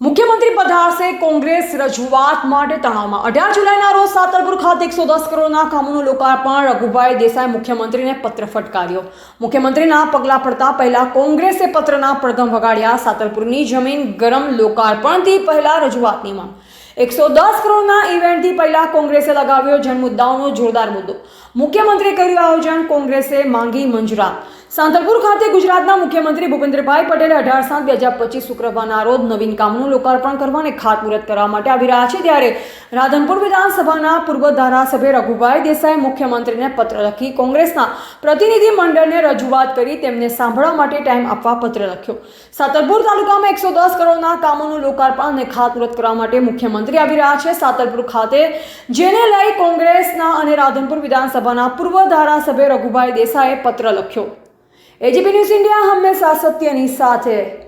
મુખ્યમંત્રી પધારશે, કોંગ્રેસ રજૂઆત માટે તણાવમાં. અઢાર જુલાઈના રોજ સાતરપુર ખાતે એકસો દસ કરોડના કામોનું લોકાર્પણ રઘુભાઈ દેસાઈ મુખ્યમંત્રીને પત્ર ફટકાર્યો. મુખ્યમંત્રીના પગલાં પડતા પહેલા કોંગ્રેસે પત્રના પડઘમ વગાડ્યા. સાતરપુરની જમીન ગરમ લોકાર્પણથી પહેલા રજૂઆતની માંગ એકસો દસ કરોડના ઇવેન્ટથી પહેલા કોંગ્રેસે લગાવ્યો જન મુદ્દાઓનો જોરદાર મુદ્દો. મુખ્યમંત્રીએ કર્યું આયોજન, કોંગ્રેસે માંગી મંજૂરાત. સાંતલપુર ખાતે ગુજરાતના મુખ્યમંત્રી ભૂપેન્દ્રભાઈ પટેલે અઢાર સાત બે હજાર પચીસ શુક્રવારના રોજ નવીન કામનું લોકાર્પણ કરવા અને ખાતમુહૂર્ત કરવા માટે આવી રહ્યા છે. ત્યારે રાધનપુર વિધાનસભાના પૂર્વ ધારાસભ્ય રઘુભાઈ દેસાઈ મુખ્યમંત્રીને પત્ર લખી કોંગ્રેસના પ્રતિનિધિ મંડળને રજૂઆત કરી તેમને સાંભળવા માટે ટાઈમ આપવા પત્ર લખ્યો. સાતલપુર તાલુકામાં એકસો દસ કરોડના કામોનું લોકાર્પણ અને ખાતમુહૂર્ત કરવા માટે મુખ્યમંત્રી આવી રહ્યા છે. સાતલપુર ખાતે જેને લઈ કોંગ્રેસના અને રાધનપુર વિધાનસભાના પૂર્વ ધારાસભ્ય રઘુભાઈ દેસાઈએ પત્ર લખ્યો. એજીપી ન્યૂઝ ઇન્ડિયા હંમેશા સત્યની સાથે